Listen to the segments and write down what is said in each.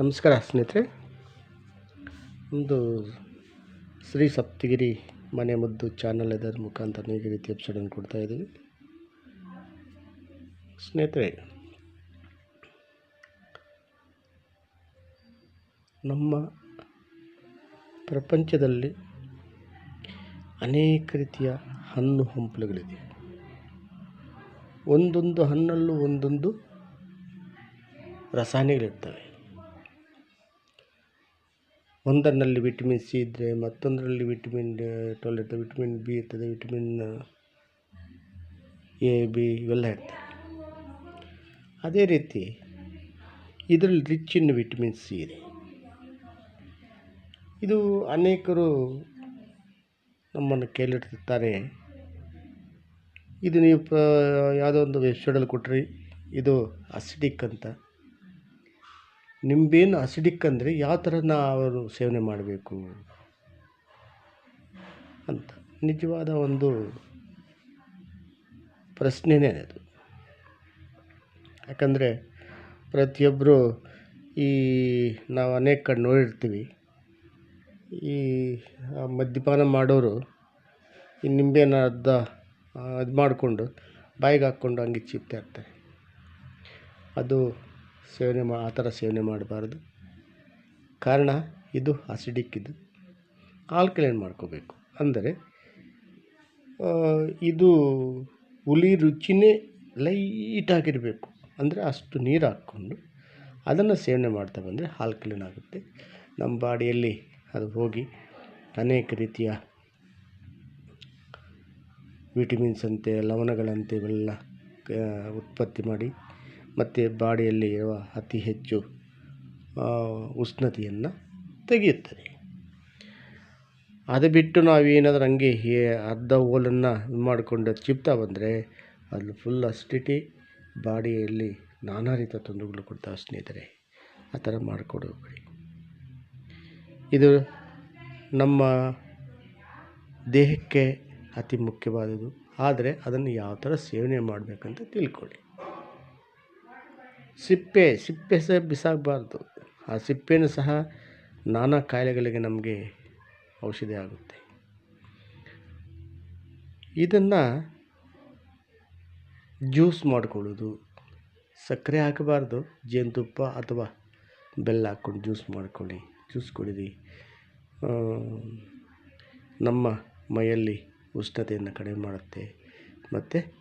ನಮಸ್ಕಾರ ಸ್ನೇಹಿತರೆ. ಒಂದು ಶ್ರೀ ಸಪ್ತಗಿರಿ ಮನೆ ಮದ್ದು ಚಾನಲ್ ಇದರ ಮುಖಾಂತರ ಈ ರೀತಿ ಎಪಿಸೋಡನ್ನು ಕೊಡ್ತಾ ಇದ್ದೀವಿ. ಸ್ನೇಹಿತರೆ, ನಮ್ಮ ಪ್ರಪಂಚದಲ್ಲಿ ಅನೇಕ ರೀತಿಯ ಹಣ್ಣು ಹಂಪಲುಗಳಿದೆ. ಒಂದೊಂದು ಹಣ್ಣಲ್ಲೂ ಒಂದೊಂದು ರಸಾಯನಗಳಿರ್ತವೆ ಒಂದರಲ್ಲಿ ವಿಟಮಿನ್ ಸಿ ಇದ್ದರೆ ಮತ್ತೊಂದರಲ್ಲಿ ವಿಟಮಿನ್ ಟ್ವೆಲ್ ಇರ್ತದೆ ವಿಟಮಿನ್ ಬಿ ಇರ್ತದೆ ವಿಟಮಿನ್ ಎ ಬಿ ಇವೆಲ್ಲ ಇರ್ತವೆ ಅದೇ ರೀತಿ ಇದರಲ್ಲಿ ರಿಚ್ ಇನ್ ವಿಟಮಿನ್ ಸಿ ಇದೆ. ಇದು ಅನೇಕರು ನಮ್ಮನ್ನು ಕೇಳಿರ್ತಾರೆ. ಇದು ನೀವು ಪ, ಯಾವುದೋ ಒಂದು ವೆಬ್ಸೈಟಲ್ಲಿ ಕೊಟ್ರಿ, ಇದು ಅಸಿಡಿಕ್ ಅಂತ. ನಿಂಬೆಹಣ್ಣು ಅಸಿಡಿಕ್ ಅಂದರೆ ಯಾವ ಥರ ಅವರು ಸೇವನೆ ಮಾಡಬೇಕು? ಅಂತ. ನಿಜವಾದ ಒಂದು ಪ್ರಶ್ನೆನೇ ಅದು. ಯಾಕಂದರೆ ಪ್ರತಿಯೊಬ್ಬರು ಈ ನಾವು ಅನೇಕ ಕಡೆ ನೋಡಿರ್ತೀವಿ. ಈ ಮದ್ಯಪಾನ ಮಾಡೋರು ಈ ನಿಂಬೆನ ಅರ್ಧ ಇದು ಮಾಡಿಕೊಂಡು ಬಾಯಿಗೆ ಹಾಕ್ಕೊಂಡು ಹಂಗೆ ಚೀಪ್ತಾ ಅದು ಸೇವನೆ ಮಾ, ಆ ಥರ ಸೇವನೆ ಮಾಡಬಾರ್ದು. ಕಾರಣ, ಇದು ಅಸಿಡಿಕ್ ಇದು. ಆಲ್ಕಲೈನ್ ಮಾಡ್ಕೋಬೇಕು. ಅಂದರೆ ಇದು ಹುಳಿ ರುಚಿನೇ ಲೈಟಾಗಿರಬೇಕು ಅಂದರೆ ಅಷ್ಟು ನೀರು ಹಾಕ್ಕೊಂಡು ಅದನ್ನು ಸೇವನೆ ಮಾಡ್ತಾ ಬಂದರೆ ಆಲ್ಕಲೈನ್ ಆಗುತ್ತೆ. ನಮ್ಮ ಬಾಡಿಯಲ್ಲಿ ಅದು ಹೋಗಿ ಅನೇಕ ರೀತಿಯ ವಿಟಮಿನ್ಸ್ ಅಂತೆ, ಲವಣಗಳಂತೆ ಇವೆಲ್ಲ ಉತ್ಪತ್ತಿ ಮಾಡಿ ಮತ್ತು ಬಾಡಿಯಲ್ಲಿ ಇರುವ ಅತಿ ಹೆಚ್ಚು ಉಷ್ಣತೆಯನ್ನು ತೆಗೆಯುತ್ತದೆ. ಅದು ಬಿಟ್ಟು ನಾವೇನಾದರೂ ಹಂಗೆ ಹೇ, ಅರ್ಧ ಹೋಲನ್ನು ಇದು ಮಾಡಿಕೊಂಡು ಚಿಪ್ತಾ ಬಂದರೆ ಅದು ಫುಲ್ ಅಸಿಡಿಟಿ ಬಾಡಿಯಲ್ಲಿ ನಾನಾ ರೀತಿಯ ತೊಂದರೆಗಳು ಕೊಡ್ತಾವೆ ಸ್ನೇಹಿತರೆ, ಆ ಥರ ಮಾಡಿಕೊಡಬೇಡಿ ಇದು ನಮ್ಮ ದೇಹಕ್ಕೆ ಅತಿ ಮುಖ್ಯವಾದದ್ದು. ಆದರೆ ಅದನ್ನು ಯಾವ ಥರ ಸೇವನೆ ಮಾಡಬೇಕಂತ ತಿಳ್ಕೊಳ್ಳಿ. ಸಿಪ್ಪೆ ಸಿಪ್ಪೆ ಸಹ ಬಿಸಾಕಬಾರ್ದು. ಆ ಸಿಪ್ಪೆನೂ ಸಹ ನಾನಾ ಕಾಯಿಲೆಗಳಿಗೆ ನಮಗೆ ಔಷಧಿ ಆಗುತ್ತೆ. ಇದನ್ನು ಜ್ಯೂಸ್ ಮಾಡ್ಕೊಳ್ಳೋದು. ಸಕ್ಕರೆ ಹಾಕಬಾರ್ದು. ಜೇನುತುಪ್ಪ ಅಥವಾ ಬೆಲ್ಲ ಹಾಕ್ಕೊಂಡು ಜ್ಯೂಸ್ ಮಾಡ್ಕೊಳ್ಳಿ. ಜ್ಯೂಸ್ ಕುಡೀರಿ. ನಮ್ಮ ಮೈಯಲ್ಲಿ ಉಷ್ಣತೆಯನ್ನು ಕಡಿಮೆ ಮಾಡುತ್ತೆ. ಮತ್ತು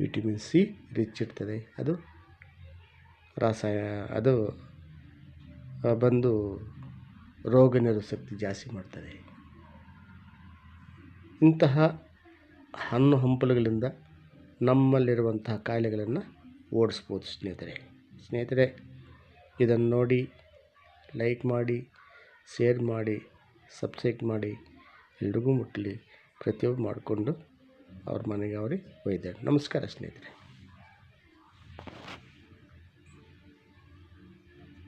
ವಿಟಮಿನ್ ಸಿ ರಿಚ್ ಇರ್ತದೆ. ಅದು ರಾಸಾಯ, ಅದು ಬಂದು ರೋಗ ನಿರೋಧಕ ಶಕ್ತಿ ಜಾಸ್ತಿ ಮಾಡ್ತದೆ. ಇಂತಹ ಹಣ್ಣು ಹಂಪಲುಗಳಿಂದ ನಮ್ಮಲ್ಲಿರುವಂತಹ ಕಾಯಿಲೆಗಳನ್ನು ಓಡಿಸ್ಬೋದು ಸ್ನೇಹಿತರೆ. ಸ್ನೇಹಿತರೆ, ಇದನ್ನು ನೋಡಿ, ಲೈಕ್ ಮಾಡಿ, ಶೇರ್ ಮಾಡಿ, ಸಬ್ಸ್ಕ್ರೈಬ್ ಮಾಡಿ, ಎಲ್ರಿಗೂ ಮುಟ್ಟಲಿ ಪ್ರತಿಯೊಬ್ಬರು ಮಾಡಿಕೊಂಡು ಅವ್ರ ಮನೆಗೆ ಅವ್ರಿಗೆ ಒಯ್ತಾರೆ ನಮಸ್ಕಾರ ಸ್ನೇಹಿತರೆ.